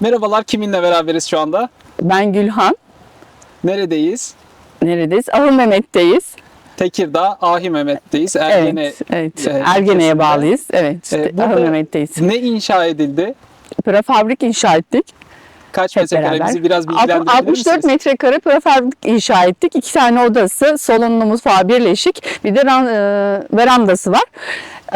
Merhabalar, kiminle beraberiz şu anda? Ben Gülhan. Neredeyiz? Neredeyiz? Ahı Mehmet'teyiz. Tekirdağ, Ahi Mehmet'teyiz. Ergene, evet, evet. e, Ergene'ye bağlıyız. Evet. E, Ahı burada Mehmet'teyiz. Ne inşa edildi? Prefabrik inşa ettik. Kaç Hep metrekare? Bizi biraz bilgilendirebilir 64 misiniz? metrekare prefabrik inşa ettik. İki tane odası, salonlu mutfağı birleşik. Bir de e, verandası var.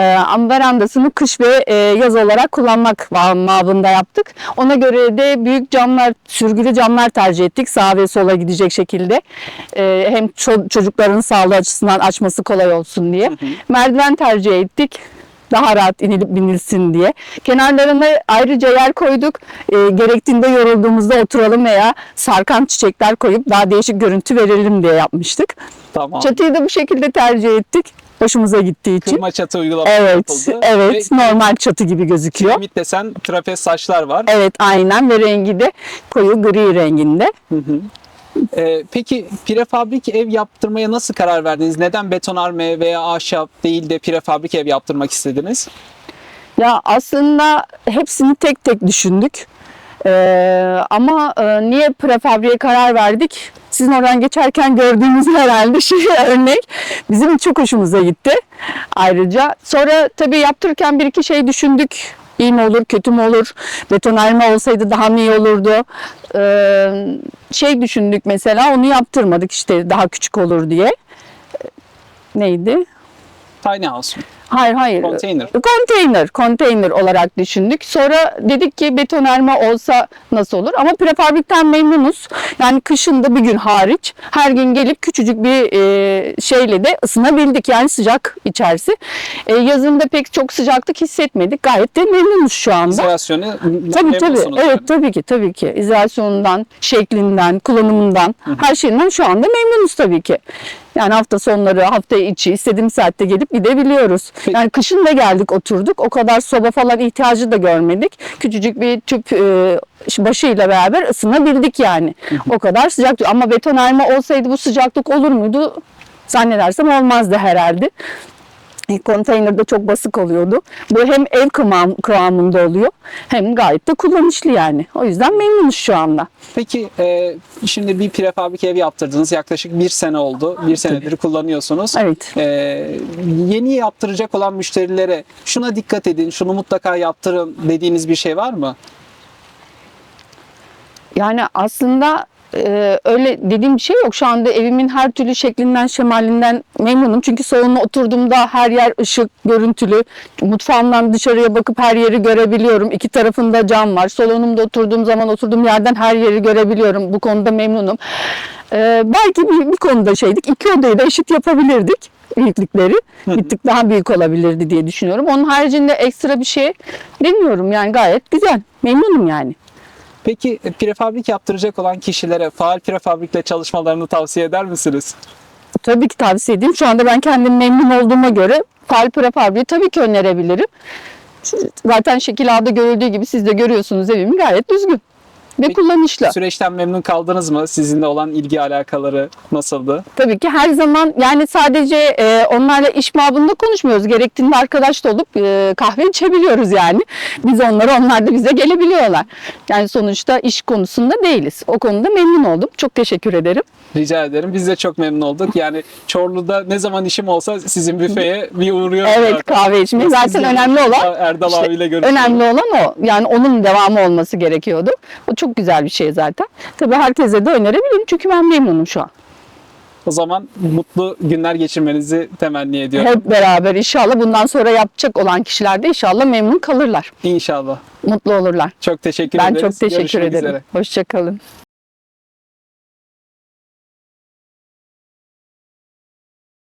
Verandasını kış ve e, yaz olarak kullanmak mabında yaptık. Ona göre de büyük camlar, sürgülü camlar tercih ettik. Sağa ve sola gidecek şekilde. E, hem ço- çocukların sağlığı açısından açması kolay olsun diye. Merdiven tercih ettik daha rahat inilip binilsin diye. Kenarlarına ayrıca yer koyduk. E, gerektiğinde yorulduğumuzda oturalım veya sarkan çiçekler koyup daha değişik görüntü verelim diye yapmıştık. Tamam. Çatıyı da bu şekilde tercih ettik. Hoşumuza gittiği için. Kırma çatı uygulaması Evet, yapıldı. evet. Ve Normal çatı gibi gözüküyor. kiremit desen trapez saçlar var. Evet, aynen ve rengi de koyu gri renginde. Ee, peki prefabrik ev yaptırmaya nasıl karar verdiniz? Neden betonarme veya ahşap değil de prefabrik ev yaptırmak istediniz? Ya aslında hepsini tek tek düşündük. Ee, ama e, niye prefabriğe karar verdik? Sizin oradan geçerken gördüğünüz herhalde şey örnek bizim çok hoşumuza gitti. Ayrıca sonra tabii yaptırırken bir iki şey düşündük. İyi mi olur, kötü mü olur? Betonarme olsaydı daha mı iyi olurdu? Ee, şey düşündük mesela, onu yaptırmadık işte daha küçük olur diye. Neydi? Tiny house. Hayır hayır. Konteyner. Konteyner, konteyner olarak düşündük. Sonra dedik ki betonarme olsa nasıl olur? Ama prefabrikten memnunuz. Yani kışın da bir gün hariç her gün gelip küçücük bir e, şeyle de ısınabildik. Yani sıcak içerisi. E, yazın da pek çok sıcaklık hissetmedik. Gayet de memnunuz şu anda. İzolasyonu Tabii tabii. Evet yani. tabii ki tabii ki. İzolasyonundan, şeklinden, kullanımından, her şeyinden şu anda memnunuz tabii ki. Yani hafta sonları, hafta içi istediğim saatte gelip gidebiliyoruz. Yani kışın da geldik oturduk. O kadar soba falan ihtiyacı da görmedik. Küçücük bir tüp e, başıyla beraber ısınabildik yani. O kadar sıcak. Ama betonarme olsaydı bu sıcaklık olur muydu? Zannedersem olmazdı herhalde. E, Konteynerde çok basık oluyordu. Bu hem ev kıvam, kıvamında oluyor hem gayet de kullanışlı yani. O yüzden memnunuz şu anda. Peki e, şimdi bir prefabrik ev yaptırdınız. Yaklaşık bir sene oldu. Bir senedir kullanıyorsunuz. Evet. E, yeni yaptıracak olan müşterilere şuna dikkat edin, şunu mutlaka yaptırın dediğiniz bir şey var mı? Yani aslında e, öyle dediğim bir şey yok. Şu anda evimin her türlü şeklinden, şemalinden memnunum. Çünkü salonuna oturduğumda her yer ışık, görüntülü. Mutfağımdan dışarıya bakıp her yeri görebiliyorum. İki tarafında cam var. Salonumda oturduğum zaman oturduğum yerden her yeri görebiliyorum. Bu konuda memnunum. E, belki bir, bir konuda şeydik. İki odayı da eşit yapabilirdik büyüklükleri bir tık daha büyük olabilirdi diye düşünüyorum. Onun haricinde ekstra bir şey demiyorum yani gayet güzel. Memnunum yani. Peki e, prefabrik yaptıracak olan kişilere faal prefabrikle çalışmalarını tavsiye eder misiniz? Tabii ki tavsiye edeyim. Şu anda ben kendim memnun olduğuma göre fal prefabriği tabii ki önerebilirim. Zaten şekil A'da görüldüğü gibi siz de görüyorsunuz evimi gayet düzgün ve Peki, kullanışlı. Süreçten memnun kaldınız mı? Sizinle olan ilgi alakaları nasıldı? Tabii ki her zaman yani sadece e, onlarla iş mabında konuşmuyoruz. Gerektiğinde arkadaş da olup e, kahve içebiliyoruz yani. Biz onlara onlar da bize gelebiliyorlar. Yani sonuçta iş konusunda değiliz. O konuda memnun oldum. Çok teşekkür ederim. Rica ederim. Biz de çok memnun olduk. Yani Çorlu'da ne zaman işim olsa sizin büfeye bir uğruyorum. Evet zaten. kahve içmek Siz zaten de önemli olan Erdal işte abiyle görüşüyorum. önemli olan o. Yani onun devamı olması gerekiyordu. O çok güzel bir şey zaten. Tabii herkese de önerebilirim çünkü ben memnunum şu an. O zaman mutlu günler geçirmenizi temenni ediyorum. Hep beraber inşallah bundan sonra yapacak olan kişiler de inşallah memnun kalırlar. İnşallah. Mutlu olurlar. Çok teşekkür Ben ederiz. çok teşekkür Görüşmek ederim. üzere. Hoşçakalın.